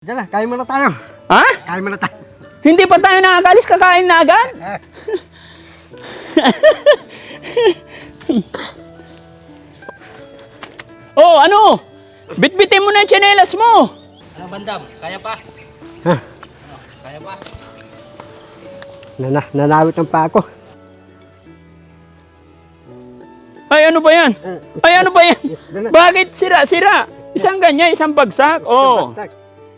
Diyan na, kain muna tayo. Ha? Kain muna tayo. Hindi pa tayo nakakalis, kakain na agad? Ah, Oh, ano? Bitbitin mo na yung tsinelas mo. Ano bandam? Kaya pa? Ha? Ano? Kaya pa? nana, nanawit ang pa ako. Ay, ano ba yan? Eh, Ay, ano ba yan? Bakit sira-sira? Isang ganyan, isang bagsak. Oh. Tak,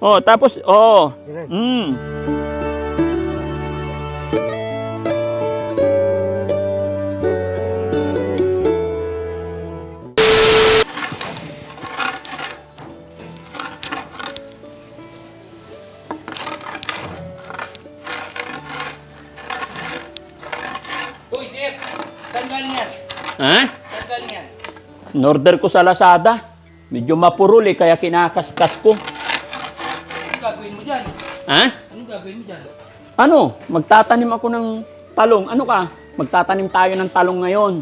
Oh, tapos, oh. Mm. Uy, Jeff! Saan galing yan? Ha? Saan galing yan? Norder ko sa Lazada. Medyo mapurol eh, kaya kinakaskas ko. Mo dyan? Ha? Anong gagawin mo dyan? Ano? Magtatanim ako ng talong. Ano ka? Magtatanim tayo ng talong ngayon.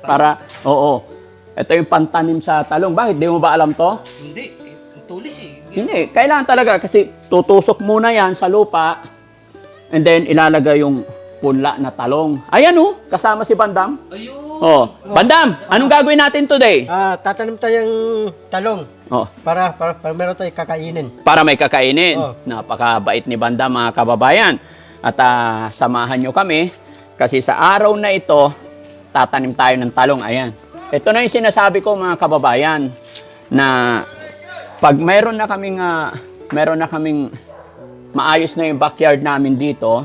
Para, oo. Ito yung pantanim sa talong. Bakit? Di mo ba alam to? Hindi. Eh, tulis eh. Hindi. Kailangan talaga kasi tutusok muna yan sa lupa and then ilalagay yung punla na talong. Ayan oh, kasama si Bandam. Ayun! Oh, Bandam, anong gagawin natin today? Ah, tatanim tayong talong Oh, para, para, para meron tayong kakainin. para may kakainin. Oh. Napakabait ni Bandam mga kababayan. At ah, samahan nyo kami kasi sa araw na ito, tatanim tayo ng talong. Ayan. Ito na yung sinasabi ko mga kababayan na pag mayroon na kaming ah, mayroon na kaming maayos na yung backyard namin dito,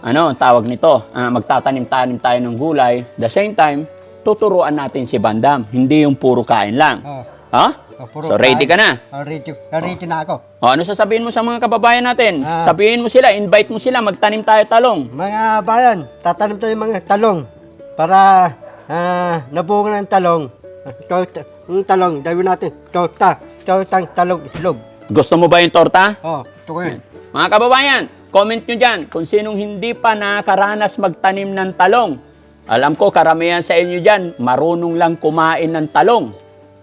ano, ang tawag nito, ah, magtatanim-tanim tayo ng gulay. The same time, tuturuan natin si Bandam, hindi yung puro kain lang. Oh, Ha? oh, puro So ready kain. ka na? Oh, ready, oh, ready na ako. O, ano sasabihin mo sa mga kababayan natin? Ah. Sabihin mo sila, invite mo sila, magtanim tayo talong. Mga bayan, tatanim tayo mga talong para ah, nabunga ng talong. Ito, yung talong, gawin natin. Torta, tortang talong islog. Gusto mo ba yung torta? Oh, ito ko yun. Mga kababayan, comment nyo dyan kung sinong hindi pa nakaranas magtanim ng talong. Alam ko, karamihan sa inyo dyan, marunong lang kumain ng talong.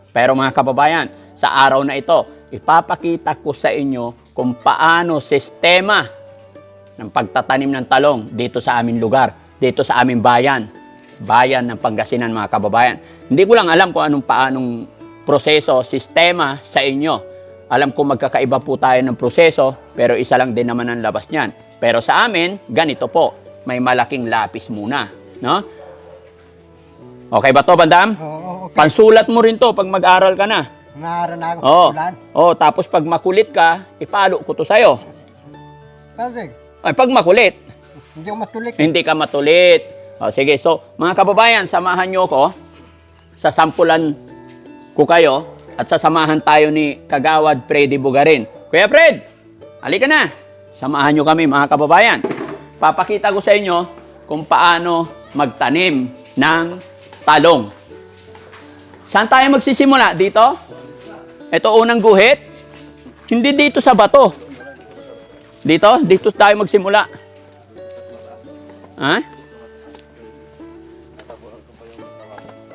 Pero mga kababayan, sa araw na ito, ipapakita ko sa inyo kung paano sistema ng pagtatanim ng talong dito sa aming lugar, dito sa aming bayan, bayan ng Pangasinan mga kababayan. Hindi ko lang alam kung anong paanong proseso, sistema sa inyo. Alam ko magkakaiba po tayo ng proseso, pero isa lang din naman ang labas niyan. Pero sa amin, ganito po, may malaking lapis muna. No? Okay ba to, Bandam? Oo, oh, okay. Pansulat mo rin to pag mag-aral ka na. Naaral na ako. Oo. Oh, tapos pag makulit ka, ipalo ko to sa'yo. Kasi, Ay, pag makulit, hindi ako matulik. hindi ka matulit. O, sige, so mga kababayan, samahan nyo ko. Sasampulan ko kayo at sasamahan tayo ni Kagawad Freddy Bugarin. Kuya Fred, halika na. Samahan nyo kami mga kababayan. Papakita ko sa inyo kung paano magtanim ng talong. Saan tayo magsisimula? Dito? Ito unang guhit? Hindi dito sa bato. Dito? Dito tayo magsimula. Ha?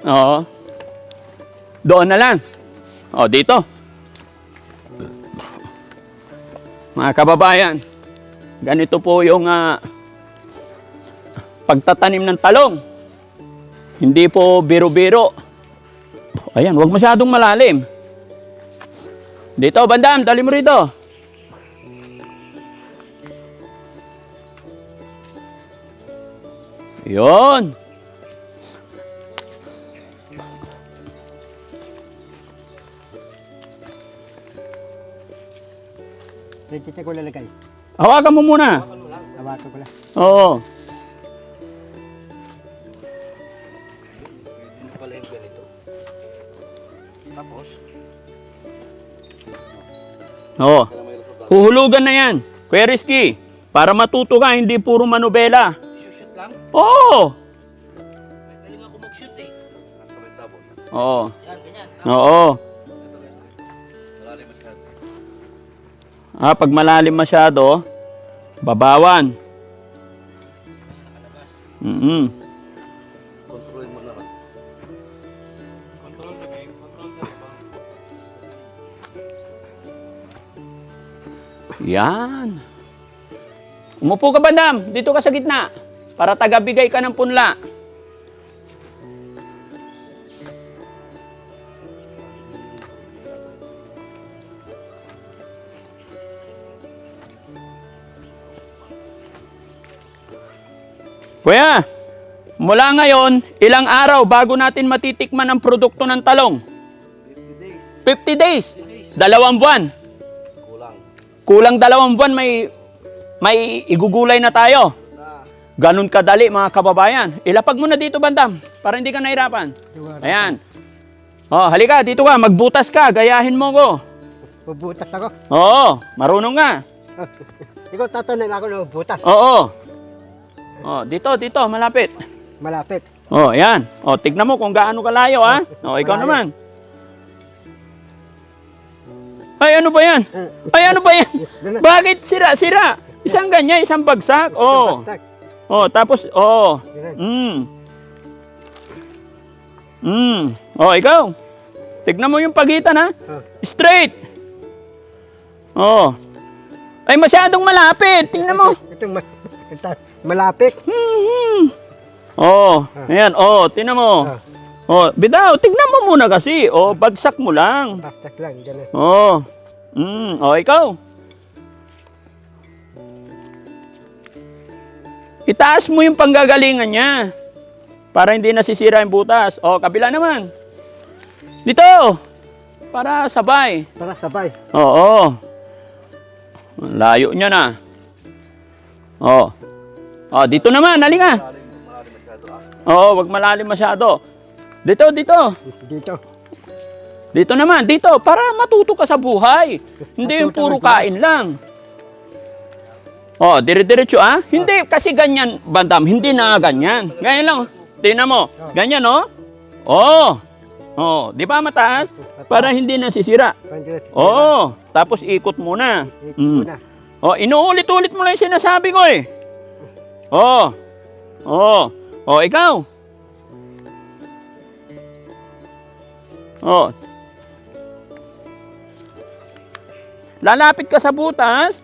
Oo. Doon na lang. O, dito. Mga kababayan, ganito po yung ah, pagtatanim ng talong. Hindi po biro-biro. Ayan, huwag masyadong malalim. Dito, bandam, dali mo rito. Yun. Ready ko lalagay. Hawakan mo muna. Tawato ko lang. Oo. Hindi pala yung ganito. Tapos, Oo. Huhulugan na yan. Kuya Rizky, para matuto ka, hindi puro manubela. shoot lang. Oo. Galing ako mag-shoot eh. Oo. Yan, ganyan. Oo. Ah, pag malalim masyado, babawan. Mm Yan. Umupo ka, bandam. Dito ka sa gitna. Para tagabigay ka ng punla. Kuya, mula ngayon, ilang araw bago natin matitikman ang produkto ng talong? 50 days. Dalawang buwan. Kulang. Kulang dalawang buwan may may igugulay na tayo. Ganun kadali mga kababayan. Ilapag mo na dito bandam para hindi ka nahirapan. Ayan. Oh, halika dito ka, magbutas ka, gayahin mo ko. Bubutas ako. Oo, marunong nga. Ikaw tatanay ako na butas. Oo. Oh, dito, dito, malapit. Malapit. Oh, ayan. Oh, tignan mo kung gaano kalayo, ha? Oh, ikaw Malayo. naman. Ay, ano ba yan? Eh, Ay, ano ba yan? Bakit sira-sira? Isang ganyan, isang bagsak. Oh. Oh, tapos, oh. Mm. Mm. Oh, ikaw. Tignan mo yung pagitan, ha? Oh. Straight. Oh. Ay, masyadong malapit. Tingnan mo. Ito, ma- ito, malapit. Hmm. Oh, ayan. Oh, tingnan mo. Ah. Oh, bidaw, tignan mo muna kasi. Oh, bagsak mo lang. Bastag lang. Ganun. Oh. Mm, oh, ikaw. Itaas mo yung panggagalingan niya. Para hindi nasisira yung butas. Oh, kabila naman. Dito. Para sabay. Para sabay. Oo. Layo niya na. Oh. Oh, dito naman, halika. Oo, wag malalim masyado. Dito, dito. Dito. Dito naman, dito, para matuto ka sa buhay. Hindi yung puro kain lang. Oh, dire-diretso ah. Hindi, kasi ganyan, bandam, hindi na ganyan. Ganyan lang. Tingnan mo. Ganyan, oh. Oh. Oh, di ba mataas? Para hindi nasisira. Oh, tapos ikot muna. Ikot Mm. muna. Oh, inuulit-ulit mo lang yung sinasabi ko eh. Oh. Oh. Oh, ikaw. Oh. Lalapit ka sa butas.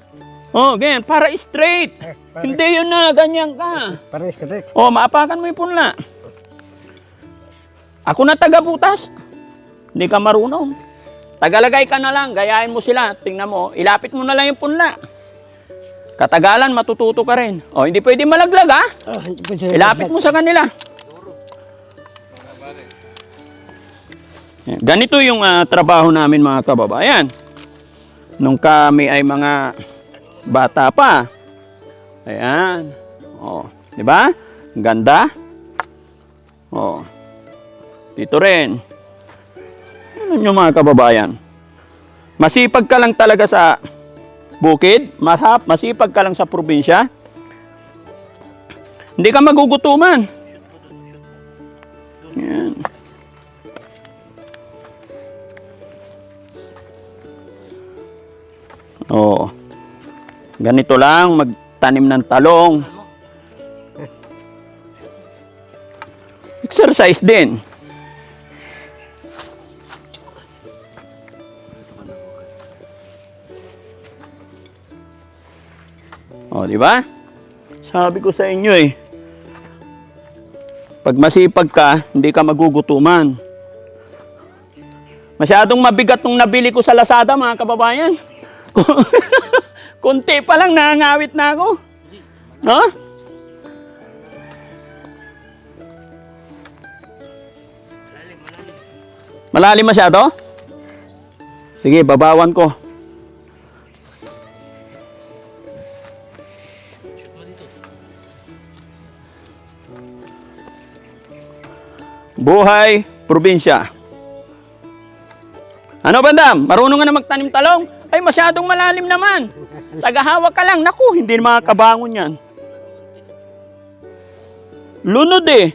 Oh, ganyan. Para straight. Eh, Hindi yun na, ganyan ka. para correct. Oh, maapakan mo yung punla. Ako na taga butas. Hindi ka marunong. Tagalagay ka na lang, gayahin mo sila. Tingnan mo, ilapit mo na lang yung punla. Katagalan, matututo ka rin. Oh, hindi pwede malaglag ha. Ah, hindi ko sila- Ilapit mo sa kanila. Ganito yung ah, trabaho namin mga kababayan. Nung kami ay mga bata pa. Ayan. Oh, 'di ba? Ganda. Oh. Dito rin. Ano nyo mga kababayan? Masipag ka lang talaga sa bukid, mahap, masipag ka lang sa probinsya, hindi ka magugutuman. Yan. Oo. Ganito lang magtanim ng talong. Exercise din. Di ba? Sabi ko sa inyo eh. Pag masipag ka, hindi ka magugutuman. Masyadong mabigat nung nabili ko sa Lazada, mga kababayan. Kunti pa lang, nangangawit na ako. No? Malalim masyado? Sige, babawan ko. Buhay, probinsya. Ano bandam? Marunong ka na magtanim talong? Ay, masyadong malalim naman. Tagahawak ka lang. Naku, hindi makakabangon yan. Lunod eh.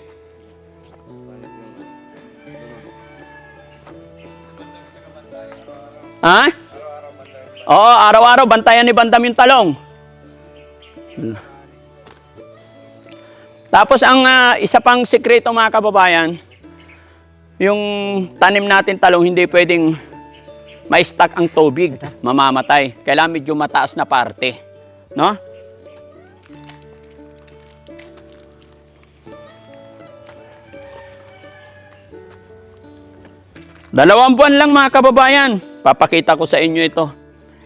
Ha? Oo, araw-araw bantayan ni Bandam yung talong. Tapos ang ah, isa pang sikreto mga kababayan, yung tanim natin talong hindi pwedeng may stuck ang tubig, mamamatay. Kailangan medyo mataas na parte. No? Dalawang buwan lang mga kababayan. Papakita ko sa inyo ito.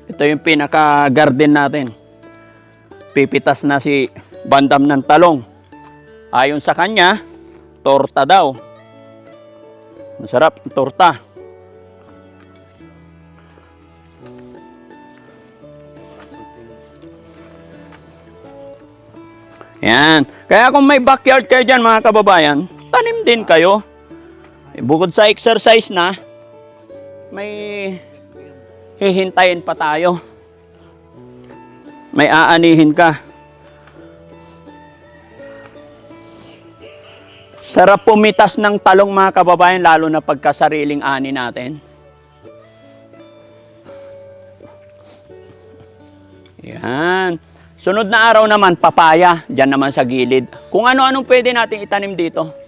Ito yung pinaka-garden natin. Pipitas na si Bandam ng talong. Ayon sa kanya, torta daw. Masarap, torta. Yan. Kaya kung may backyard kayo dyan mga kababayan, tanim din kayo. Eh, Bukod sa exercise na, may hihintayin pa tayo. May aanihin ka. Sarap pumitas ng talong mga kababayan, lalo na pagka sariling ani natin. Yan. Sunod na araw naman, papaya. Diyan naman sa gilid. Kung ano-anong pwede nating itanim dito.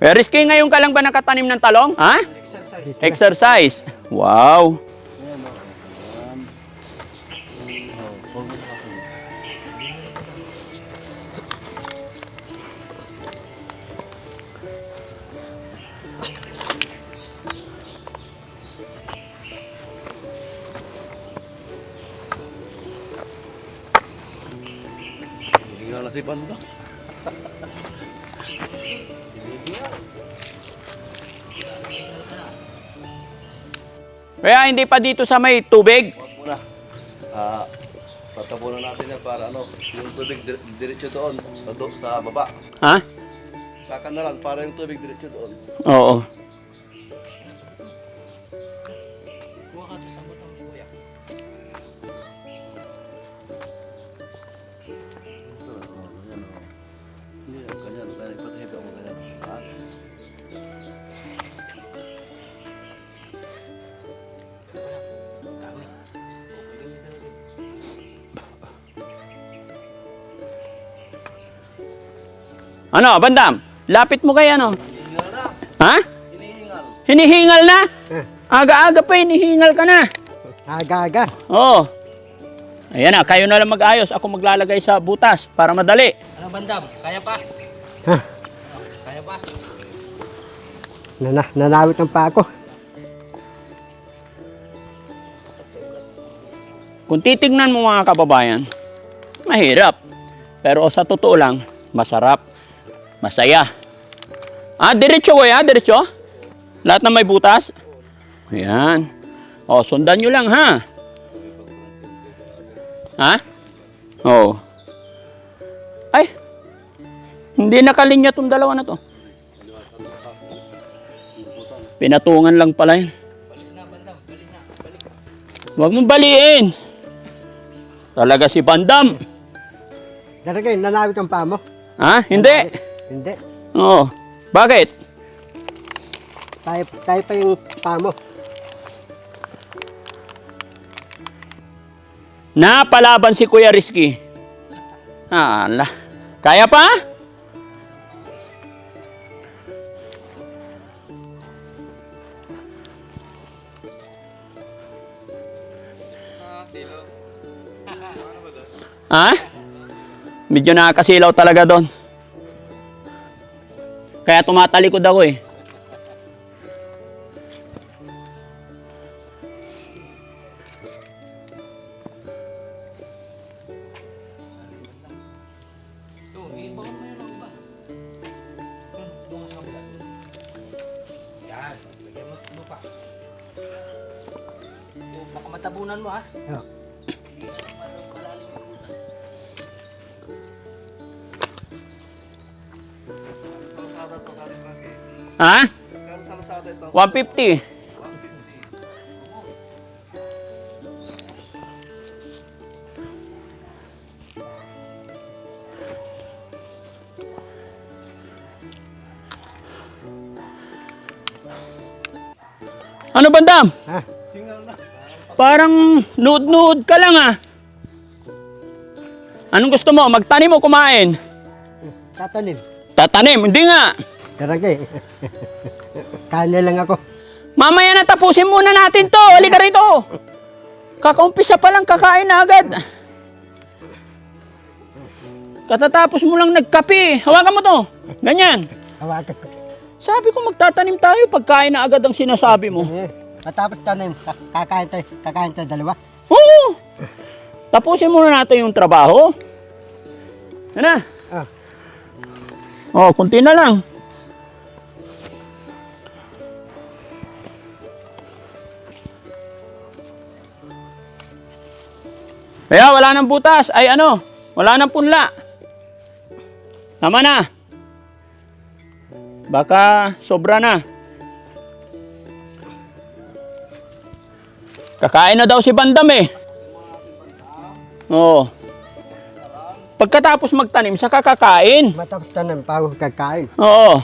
Eh, risky ngayon ka lang ba nakatanim ng talong? Ha? Exercise. Wow. Hindi nga na Kaya hindi pa dito sa may tubig. Huwag muna. Ah, patabunan natin yan para ano, yung tubig dir- diretso doon, sa, do, sa baba. Ha? Kakan na lang para yung tubig diretso doon. Oo. Ano, bandam? Lapit mo kay ano? hinihingal na. Ha? Hinihingal. Hinihingal na? Eh. Aga-aga pa, hinihingal ka na. Aga-aga. Oo. Ayan na, kayo na lang mag-ayos. Ako maglalagay sa butas para madali. Ano bandam? Kaya pa? Ha? Kaya pa? Nana, nanawit ang pa ako. Kung titignan mo mga kababayan, mahirap. Pero sa totoo lang, masarap. Masaya. Ah, diretso ko ya, diretso. Lahat na may butas. Ayan. O, sundan nyo lang ha. Ha? Oo. Ay, hindi nakalinya tong dalawa na to. Pinatungan lang pala yun. Huwag mong baliin. Talaga si Bandam. Daragay, nanawit ang pa mo. Ha? Hindi. Hindi. Oo. Bakit? Tayo, tayo pa yung pa mo. Napalaban si Kuya Rizky. Ala. Kaya pa? Ha? Medyo nakakasilaw talaga doon. Kaya tumatalikod ako eh. Ha? 150. 150. Ano bandam? Ha? Parang nuod-nuod ka lang ah. Anong gusto mo? Magtanim o kumain? Tatanim. Tatanim? Hindi nga. Talaga eh. Kanya lang ako. Mamaya na tapusin muna natin to. Halika rito. Kakaumpisa pa lang kakain na agad. Katatapos mo lang nagkape. Hawakan mo to. Ganyan. Hawakan ko. Sabi ko magtatanim tayo pagkain na agad ang sinasabi mo. Eh, Matapos tanim, ka- kakain tayo, kakain tayo dalawa. Oo. Tapusin muna natin yung trabaho. Ano na? Ah. Oh, kunti na lang. Kaya wala nang butas. Ay ano, wala nang punla. Tama na. Baka sobra na. Kakain na daw si Bandam eh. Oo. Pagkatapos magtanim, saka kakain. Matapos tanim, bago kakain. Oo.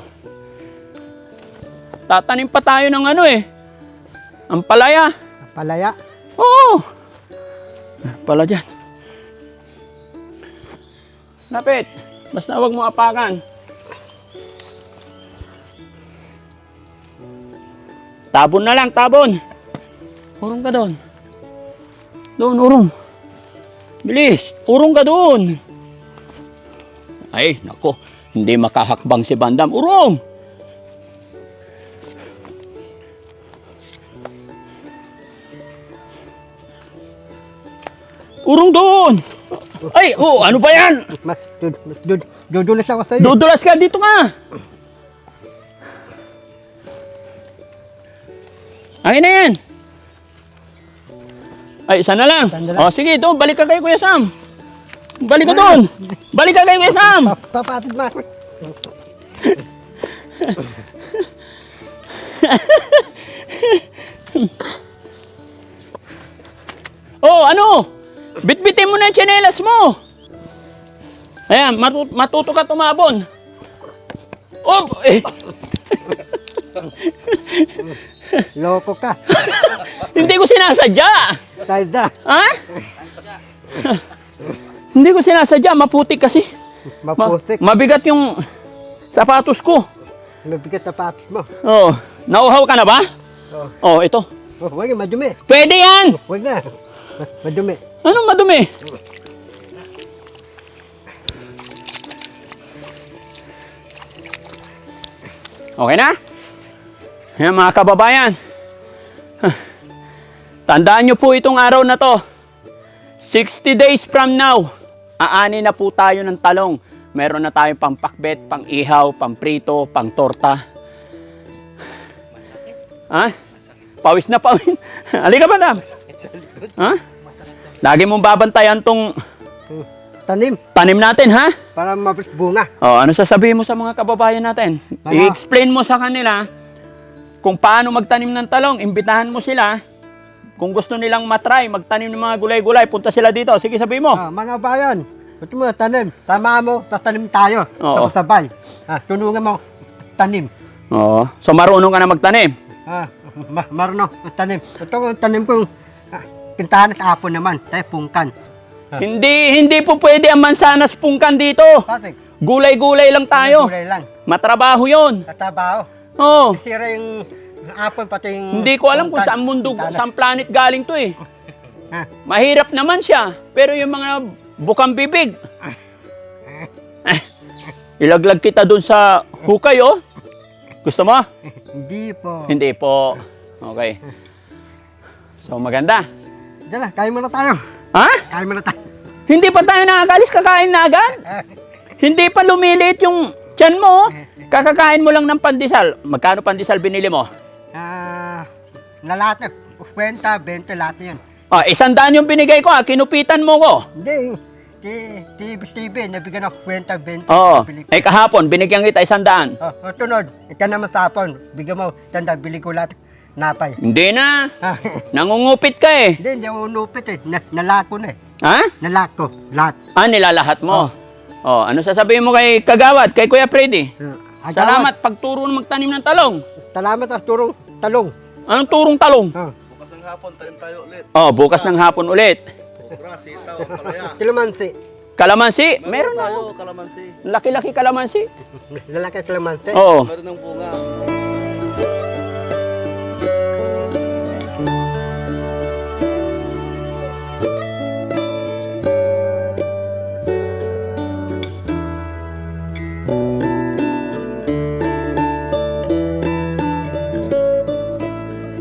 Tatanim pa tayo ng ano eh. Ang palaya. Palaya. Oo. Pala dyan. Lapit. Basta huwag mo apakan. Tabon na lang, tabon. Urong ka doon. Doon, urong. Bilis, urong ka doon. Ay, nako. Hindi makahakbang si Bandam. Urong! Urong doon! Ay, oh, ano ba yan? Dudulas ako sa'yo. Dudulas ka, dito ka! Ay na yan! Ay, isa na lang. Isa na lang. O, sige, ito, balik ka kay Kuya Sam. Balik ka doon. Balik ka kay Kuya Sam. Pa- Papatid ako. Oh, ano? Bitbitin mo na yung tsinelas mo. Ayan, matu- matuto ka tumabon. Oh, eh, Loko ka. hindi ko sinasadya. Tayo da. Ha? hindi ko sinasadya, maputik kasi. Ma- Mapusik. mabigat yung sapatos ko. Mabigat na patos mo. Oh, nauhaw ka na ba? Oh. Oh, ito. Oh, huwag yung madumi. Pwede yan. Huwag na. Ma- Madumi. Anong madumi? Okay na? Yan mga kababayan. Tandaan nyo po itong araw na to. 60 days from now, aani na po tayo ng talong. Meron na tayong pang pakbet, pang ihaw, pang prito, pang torta. Ha? Pawis na pawis. Halika ba, Dam? Ha? Lagi mong babantayan tong Tanim. tanim natin, ha? Para mabis bunga. O, ano sasabihin mo sa mga kababayan natin? I-explain mo sa kanila kung paano magtanim ng talong. Imbitahan mo sila. Kung gusto nilang matry, magtanim ng mga gulay-gulay, punta sila dito. Sige, sabihin mo. Ah, mga bayan. Gusto mo tanim. Tama mo, tatanim tayo. Oo. Sabay. Ah, tulungan mo. Tanim. Oo. So, marunong ka na magtanim. Ah, ma marunong tanim. Ito tanim ko pintahan sa apon naman. Tayo pungkan. Hindi, hindi po pwede ang mansanas pungkan dito. Bakit? Gulay-gulay lang tayo. Gulay lang. Matrabaho yon. Katabaho. Oo. Sira yung apon pati yung... Hindi ko alam kung saan mundo, saan planet galing to eh. Ah, Mahirap naman siya. Pero yung mga bukang bibig, eh, ilaglag kita dun sa hukay, oh. Gusto mo? hindi po. Hindi po. Okay. So, maganda. Diyan na, kain muna tayo. Ha? Kain muna tayo. Hindi pa tayo nakakalis, kakain na agad? Ah, Hindi pa lumiliit yung tiyan mo, oh. Kakakain mo lang ng pandesal. Magkano pandesal binili mo? Ah, na lahat. Kwenta, 20 lahat yun. Oh, isang daan yung binigay ko, ah. Kinupitan mo ko. Hindi. Ti, ti, TV, nabigyan ako kwenta, 20. Oo. Bili ko. Eh, kahapon, binigyan kita isang daan. Oh, oh, tunod. Ikaw naman sa hapon. Bigyan mo, tanda, bili ko lahat. Napay. Hindi na. Ah, Nangungupit ka eh. Hindi, hindi ako unupit eh. Na, nalako na eh. Ha? Nalako. Lahat. Ah, nilalahat mo. Oh. ano sasabihin mo kay Kagawad, kay Kuya Freddy? Ah, agawad. Salamat pagturo na magtanim ng talong. Salamat sa turong talong. Anong turong talong? Oh, Bukas ng hapon, tanim tayo ulit. Oh, bukas ng hapon ulit. Okra, sitaw, palaya. kalamansi. Kalamansi, meron na. tayo, kalamansi. Laki-laki kalamansi. Lalaki kalamansi. Oo. Meron ng bunga.